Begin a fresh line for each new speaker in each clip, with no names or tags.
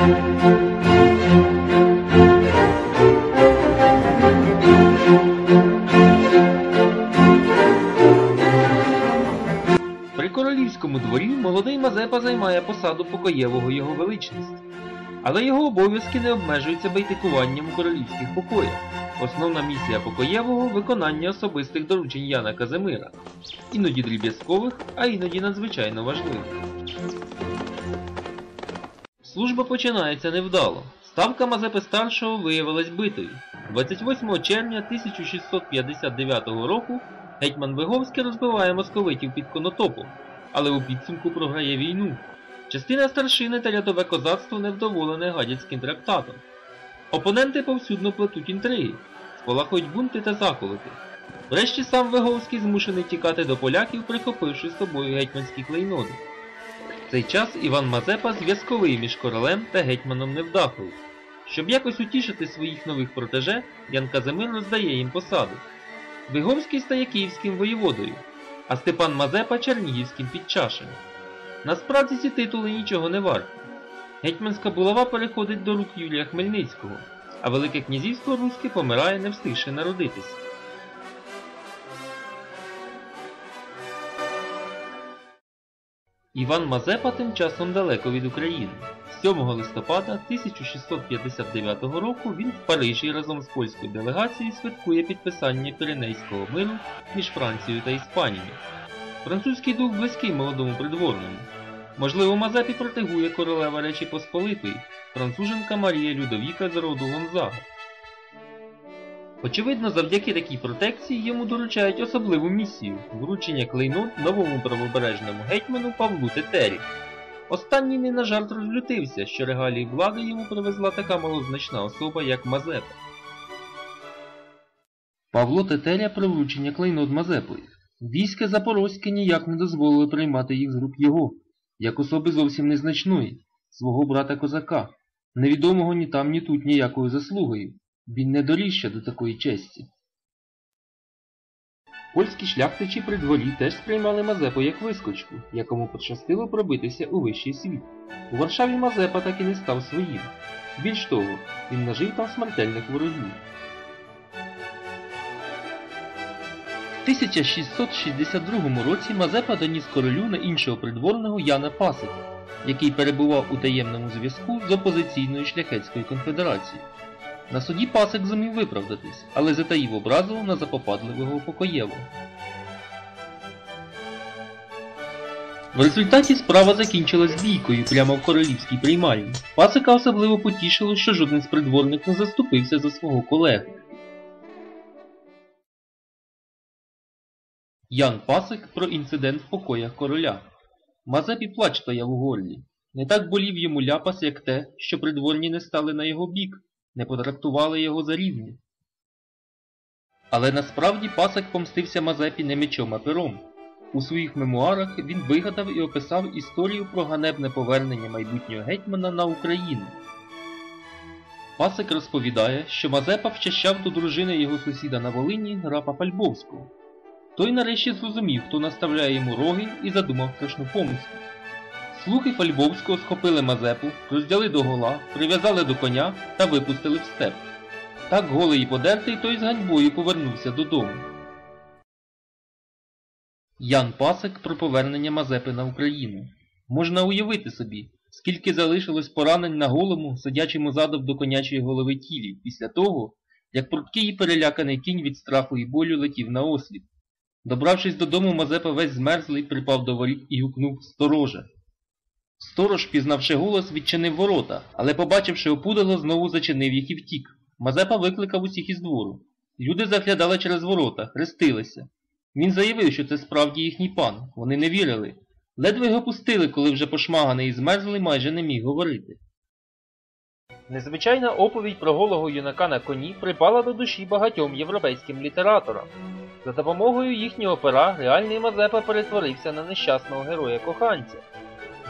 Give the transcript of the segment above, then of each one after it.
При королівському дворі молодий Мазепа займає посаду покоєвого його величності, але його обов'язки не обмежуються байтикуванням у королівських покоях. Основна місія покоєвого виконання особистих доручень Яна Казимира, іноді дріб'язкових, а іноді надзвичайно важливих. Служба починається невдало. Ставка Мазепи старшого виявилась битою. 28 червня 1659 року гетьман Виговський розбиває московитів під конотопом, але у підсумку програє війну. Частина старшини та рядове козацтво невдоволене гадяцьким трактатом. Опоненти повсюдно плетуть інтриги, спалахують бунти та заколоти. Врешті сам Виговський змушений тікати до поляків, прихопивши з собою гетьманські клейноди. Цей час Іван Мазепа зв'язковий між королем та гетьманом Невдахою. Щоб якось утішити своїх нових протеже, Ян Казимир роздає їм посади. Виговський стає київським воєводою, а Степан Мазепа чернігівським підчашем. Насправді ці титули нічого не варті. Гетьманська булава переходить до рук Юлія Хмельницького, а Велике князівство Руське помирає, не встигши народитися. Іван Мазепа тим часом далеко від України. 7 листопада 1659 року він в Парижі разом з польською делегацією святкує підписання Піренейського миру між Францією та Іспанією. Французький дух близький молодому придворному. Можливо, Мазепі протегує королева Речі Посполитої, француженка Марія Людовіка з роду Гонзага. Очевидно, завдяки такій протекції йому доручають особливу місію вручення клейнот новому правобережному гетьману Павлу Тетері. Останній не на жарт розлютився, що регалії влади йому привезла така малозначна особа, як Мазепа. Павло Тетеря про вручення клейнот Мазепою. Війська Запорозьке ніяк не дозволили приймати їх з рук його, як особи зовсім незначної, свого брата козака, невідомого ні там, ні тут ніякою заслугою. Він не доріг ще до такої честі. Польські шляхтичі при дворі теж сприймали Мазепу як вискочку, якому пощастило пробитися у вищий світ. У Варшаві Мазепа так і не став своїм. Більш того, він нажив там смертельних ворогів. В 1662 році Мазепа доніс королю на іншого придворного Яна Пасика, який перебував у таємному зв'язку з опозиційною шляхетською конфедерацією. На суді Пасик зумів виправдатись, але затаїв образу на запопадливого покоєвого. В результаті справа закінчилась бійкою прямо в королівській приймальні. Пасика особливо потішило, що жоден з придворних не заступився за свого колегу. Ян Пасик про інцидент в покоях короля. Мазепі плач стояв у горлі. Не так болів йому ляпас, як те, що придворні не стали на його бік, не потрактували його за рівні. Але насправді Пасик помстився Мазепі не мечом, а пером. У своїх мемуарах він вигадав і описав історію про ганебне повернення майбутнього гетьмана на Україну. Пасик розповідає, що Мазепа вчащав до дружини його сусіда на Волині графа Фальбовського. Той нарешті зрозумів, хто наставляє йому роги і задумав страшну помсту. Слуги Фальбовського схопили Мазепу, роздяли до гола, прив'язали до коня та випустили в степ. Так голий і подертий той з ганьбою повернувся додому. Ян Пасик про повернення Мазепи на Україну. Можна уявити собі, скільки залишилось поранень на голому, сидячому задом до конячої голови тілі, після того, як пруткий і переляканий кінь від страху і болю летів на ослід. Добравшись додому, Мазепа весь змерзлий, припав до воріт і гукнув «Стороже!». Сторож, пізнавши голос, відчинив ворота, але, побачивши опудало, знову зачинив їх і втік. Мазепа викликав усіх із двору. Люди заглядали через ворота, хрестилися. Він заявив, що це справді їхній пан. Вони не вірили. Ледве його пустили, коли вже пошмаганий і змерзлий майже не міг говорити. Незвичайна оповідь про голого юнака на коні припала до душі багатьом європейським літераторам. За допомогою їхнього пера реальний Мазепа перетворився на нещасного героя-коханця.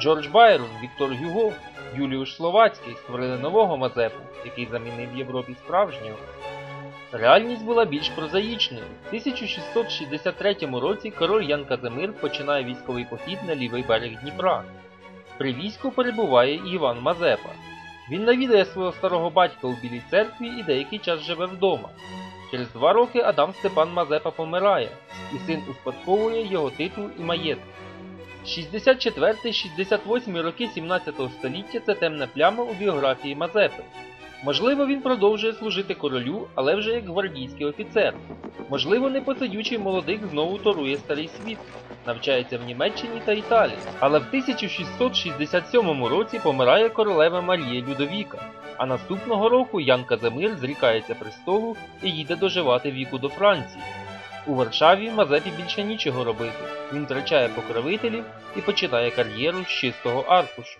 Джордж Байрон, Віктор Гюго, Юліуш Словацький створили нового Мазепу, який замінив Європі справжнього. Реальність була більш прозаїчною. В 1663 році король Ян Казимир починає військовий похід на лівий берег Дніпра. При війську перебуває Іван Мазепа. Він навідає свого старого батька у Білій церкві і деякий час живе вдома. Через два роки Адам Степан Мазепа помирає, і син успадковує його титул і маєток. 64-68 роки 17 століття це темна пляма у біографії Мазепи. Можливо, він продовжує служити королю, але вже як гвардійський офіцер. Можливо, непосидючий молодик знову торує старий світ, навчається в Німеччині та Італії. Але в 1667 році помирає королева Марія Людовіка, а наступного року Ян Казимир зрікається престолу і їде доживати віку до Франції. У Варшаві Мазепі більше нічого робити. Він втрачає покровителів і починає кар'єру з чистого аркушу.